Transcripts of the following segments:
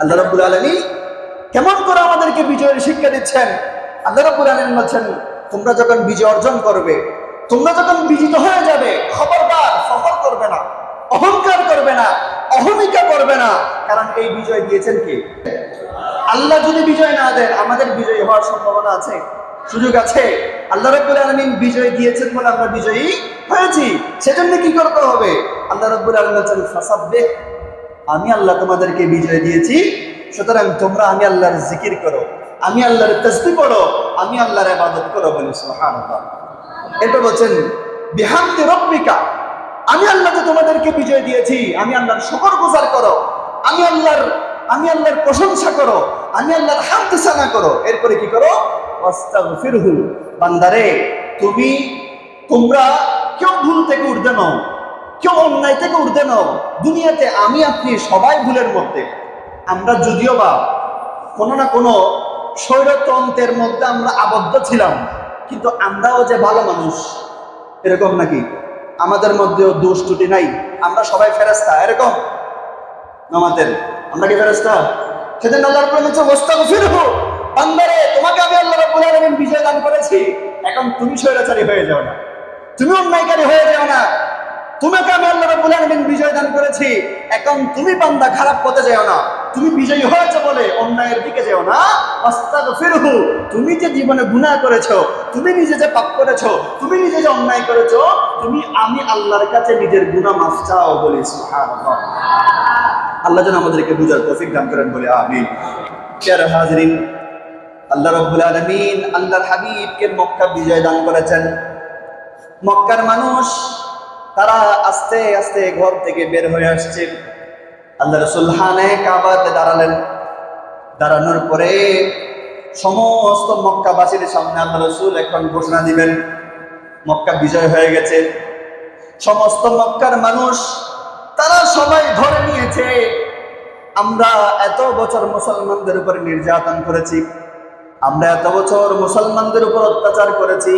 আল্লাহ রব্বুল আলমী কেমন করে আমাদেরকে বিজয়ের শিক্ষা দিচ্ছেন? আল্লাহ রব্বুল আলমী বলছেন, তোমরা যখন বিজয় অর্জন করবে, তোমরা যখন বিজিত হয়ে যাবে, খবরদার ফখর করবে না, অহংকার করবে না, অহমিকা করবে না। কারণ এই বিজয় দিয়েছেন কে? আল্লাহ যদি বিজয় না দেন, আমাদের বিজয়ী হওয়ার সম্ভাবনা আছে? সুযোগ আছে? আল্লাহ রব্বুল আলমিন বিজয় দিয়েছেন বলে আমরা বিজয়ী হয়েছি। সেজন্য কি করতে হবে? আল্লাহ রব্বুল আলমিন ফাসাব্বে আমি আল্লাহ তোমাদেরকে বিজয় দিয়েছি, সুতরাং তোমরা আমি আল্লাহর জিকির করো, আমি আল্লাহর তসবি পড়ো, আমি আল্লাহর ইবাদত করো বলি সুবহানাল্লাহ। এটা বলছেন, বিহামদি রব্বিকা, আমি আল্লাহ যে তোমাদেরকে বিজয় দিয়েছি, আমি আল্লাহর শুকর গুজার করো, আমি আল্লাহর আমি আল্লাহর প্রশংসা করো, আমি আল্লাহর হামদ সানা করো। এরপরে কি করো? ওয়াস্তাগফিরহু, বান্দারে, তুমি, তোমরা কেউ ভুল থেকে উঠবে নাও কেউ অন্যায় থেকে উঠতে নাও দুনিয়াতে আমি, আপনি সবাই ভুলের মধ্যে। আমরা যদিও বা কোনো না কোনো স্বৈরতন্ত্রের মধ্যে আমরা আবদ্ধ ছিলাম, কিন্তু আমরাও যে ভালো মানুষ, এরকম নাকি? আমাদের মধ্যেও দোষ ত্রুটি নাই। আমরা সবাই ফেরেস্তা এরকম? আমাদের? আমরা কি ফেরেস্তা সেদিন আল্লাহর ওয়াস্তাগফিরহু, বান্দারে, তোমাকে আমি আল্লাহ রাব্বুল আলামিন বিজয় দান করেছি। এখন তুমি স্বৈরাচারী হয়ে যাও না। তুমি অন্যায়কারী হয়ে যাও না। তোমাকে আমি আল্লাহ রাব্বুল আলামিন বিজয় দান করেছি। এখন তুমি বান্দা, খারাপ পথে যাও না। তুমি বিজয়ী হয়েছে বলে অন্যায়ের দিকে যেও না। আস্তাগফিরহু তুমি যে জীবনে গুনাহ করেছ, তুমি নিজে যে পাপ করেছ, তুমি নিজে যে অন্যায় করেছ, তুমি, আমি আল্লাহর কাছে নিজের গুনাহ মাফ চাও বলি সুবহানাল্লাহ। আল্লাহ যেন আমাদেরকে বুঝার তৌফিক দান করেন বলে আমিন। প্যারা হাজরিন, আল্লাহ রব্বুল আলমিন আল্লাহর হাবিবকে মক্কা বিজয় দান করেছেন। মক্কার মানুষ তারা আস্তে আস্তে ঘর থেকে বের হয়ে আসছে। আল্লাহ রসুল হানে কাবাতে দাঁড়ালেন। দাঁড়ানোর পরে সমস্ত মক্কাবাসীর সামনে আল্লাহ রসুল এখন ঘোষণা দিবেন, মক্কা বিজয় হয়ে গেছে। সমস্ত মক্কার মানুষ, তারা সবাই ধরে নিয়েছে, আমরা এত বছর মুসলমানদের উপর নির্যাতন করেছি, আমরা এত বছর মুসলমানদের উপর অত্যাচার করেছি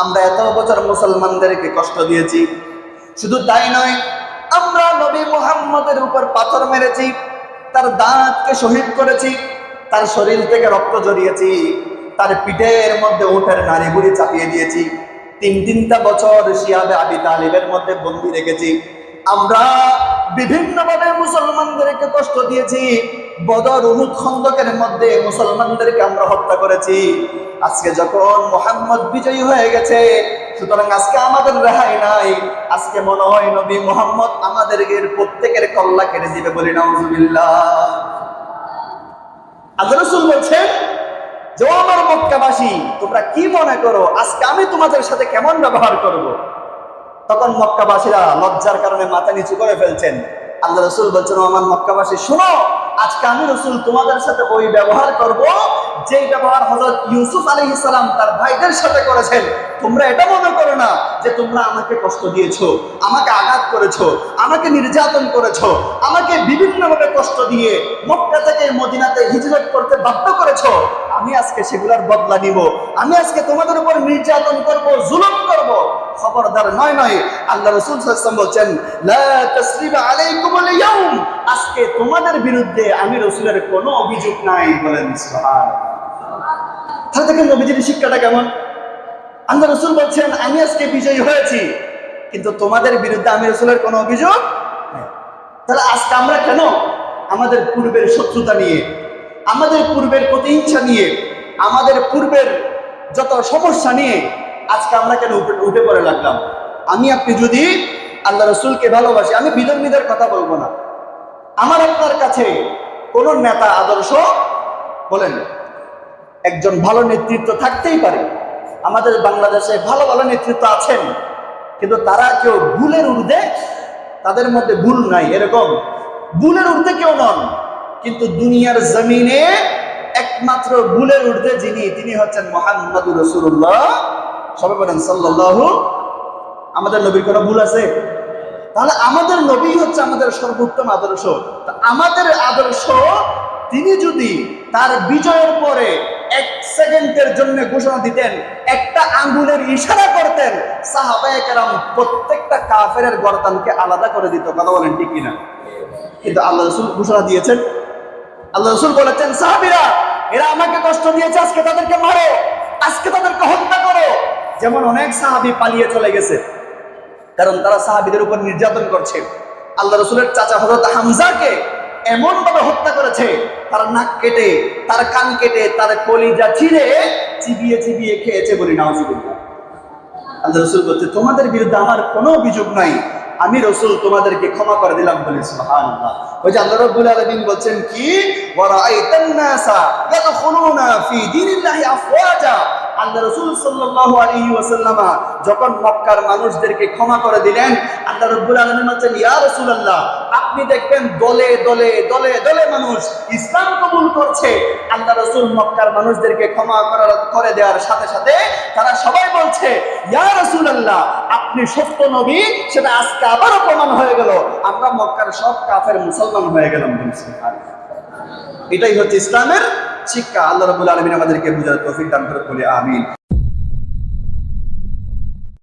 আমরা এত বছর মুসলমানদেরকে কষ্ট দিয়েছি। শুধু তাই নয়, আমরা নবী মুহাম্মদের উপর পাথর মেরেছি, তার দাঁতকে শহীদ করেছি, তার শরীর থেকে রক্ত জড়িয়েছি তার পিঠের মধ্যে উঠের নারী বুড়ি চাপিয়ে দিয়েছি। তিন তিনটা বছর শিয়াবে আবি তালিবের মধ্যে বন্দি রেখেছি। আমরা বিভিন্নভাবে মুসলমানদেরকে কষ্ট দিয়েছি, বদর উহুদ খন্দকের মধ্যে মুসলমানদেরকে আমরা হত্যা করেছি। আজকে যখন মোহাম্মদ বিজয়ী হয়ে গেছে, সুতরাং আজকে আমাদের রেহাই নাই। আজকে মনে হয় নবী মোহাম্মদ আমাদেরকে প্রত্যেকের কল্লা কেটে দিবে বলি নাউজুবিল্লাহ। আল্লাহ রসুল বলছেন আমার মক্কাবাসী, তোমরা কি মনে করো, আজকে আমি তোমাদের সাথে কেমন ব্যবহার করব। তখন মক্কাবাসীরা লজ্জার কারণে মাথা নিচু করে ফেলছেন। আল্লাহ রসুল বলছেন আমার মক্কাবাসী, শোনো আজকে আমি রসুল তোমাদের সাথে ওই ব্যবহার করব, যেই ব্যবহার হজরত ইউসুফ আলী ইসলাম তার ভাইদের সাথে করেছেন। তোমরা এটা মনে করো না যে তোমরা আমাকে কষ্ট দিয়েছ, আমাকে আঘাত করেছ, আমাকে নির্যাতন করেছ, আমাকে বিভিন্নভাবে কষ্ট দিয়ে মক্কা থেকে মদিনাতে হিজরত করতে বাধ্য করেছ। আমি আজকে সেগুলোর বদলা নিব। আমি আজকে তোমাদের উপর নির্যাতন করব, জুলুম করব। খবরদার নয় নয়, আল্লাহ রসুল বলছেন আজকে তোমাদের বিরুদ্ধে আমি রসুলের কোনো অভিযোগ নাই বলেন তাহলে দেখেন নবীজির শিক্ষাটা কেমন? আল্লাহ রসুল বলছেন, আমি আজকে বিজয়ী হয়েছি, কিন্তু তোমাদের বিরুদ্ধে আমি রসুলের কোনো অভিযোগ। তাহলে আজকে আমরা কেন আমাদের পূর্বের শত্রুতা নিয়ে, আমাদের পূর্বের প্রতিহিংসা নিয়ে, আমাদের পূর্বের যত সমস্যা নিয়ে আজকে আমরা কেন উঠে পড়ে লাগলাম? আমি আপনি যদি আল্লাহ রসুলকে ভালোবাসি, আমি বিধর্মীদের কথা বলব না। আমার আপনার কাছে কোন নেতা, আদর্শ বলেন, একজন ভালো নেতৃত্ব থাকতেই পারে। আমাদের বাংলাদেশে ভালো ভালো নেতৃত্ব আছেন, কিন্তু তারা কেউ ভুলের ঊর্ধ্বে তাদের মধ্যে ভুল নাই, এরকম। ভুলের ঊর্ধ্বে কেউ নন, কিন্তু দুনিয়ার জমিনে একমাত্র ভুলের ঊর্ধ্বে যিনি, তিনি হচ্ছেন মোহাম্মদুর রসুল্লাহ সবাই বলেন সাল্লাহ আমাদের নবীর কোনো ভুল আছে? তাহলে আমাদের নবী হচ্ছে আমাদের সর্বোত্তম আদর্শ। আমাদের আদর্শ, তিনি যদি তার বিজয়ের পরে এক সেকেন্ডের জন্য ঘোষণা দিতেন, একটা আঙ্গুলের ইশারা করতেন, সাহাবায়ে কেরাম প্রত্যেকটা কাফের গরদানকে আলাদা করে দিত। কথা বলেন ঠিক কিনা? কিন্তু আল্লাহ রসুল ঘোষণা দিয়েছেন। আল্লাহ রসুল বলেছেন, সাহাবিরা, এরা আমাকে কষ্ট দিয়েছে, আজকে তাদেরকে মারো, আজকে তাদেরকে হত্যা করো। যেমন অনেক সাহাবি পালিয়ে চলে গেছে, কারণ তারা সাহাবিদের উপর নির্যাতন করছে। আল্লাহ রসুলের চাচা হজরত হামজাকে এমন ভাবে হত্যা করেছে, তার নাক কেটে, তার কান কেটে, তার কলিজা ছিঁড়ে চিবিয়ে চিবিয়ে খেয়েছে বলি নাউজুবিল্লাহ। আল্লাহ রসুল বলছে, তোমাদের বিরুদ্ধে আমার কোনো অভিযোগ নাই। আমি রসুল তোমাদেরকে ক্ষমা করে দিলাম বলে সুবহানাল্লাহ। ওই যে আল্লাহ বলছেন কি? আল্লাহ রসুল সাল্লাল্লাহু আলাইহি ওয়াসাল্লামা যখন মক্কার মানুষদেরকে ক্ষমা করে দিলেন, আল্লাহ রাব্বুল আলামিন বলছেন, ইয়া রাসূলুল্লাহ, আপনি দেখবেন দলে দলে দলে দলে মানুষ ইসলাম কবুল করছে। আল্লাহ রসুল মক্কার মানুষদেরকে ক্ষমা করার, করে দেওয়ার সাথে সাথে তারা সবাই বলছে, ইয়া রাসূলুল্লাহ, আপনি সত্য নবী, সেটা আজকে আবারও প্রমাণ হয়ে গেল। আমরা মক্কার সব কাফের মুসলমান হয়ে গেলাম এটাই হচ্ছে ইসলামের শিক্ষা আল্লাহ রবুল আলমিন আমাদেরকে বুঝার তৌফিক দান করে বলে আমিন।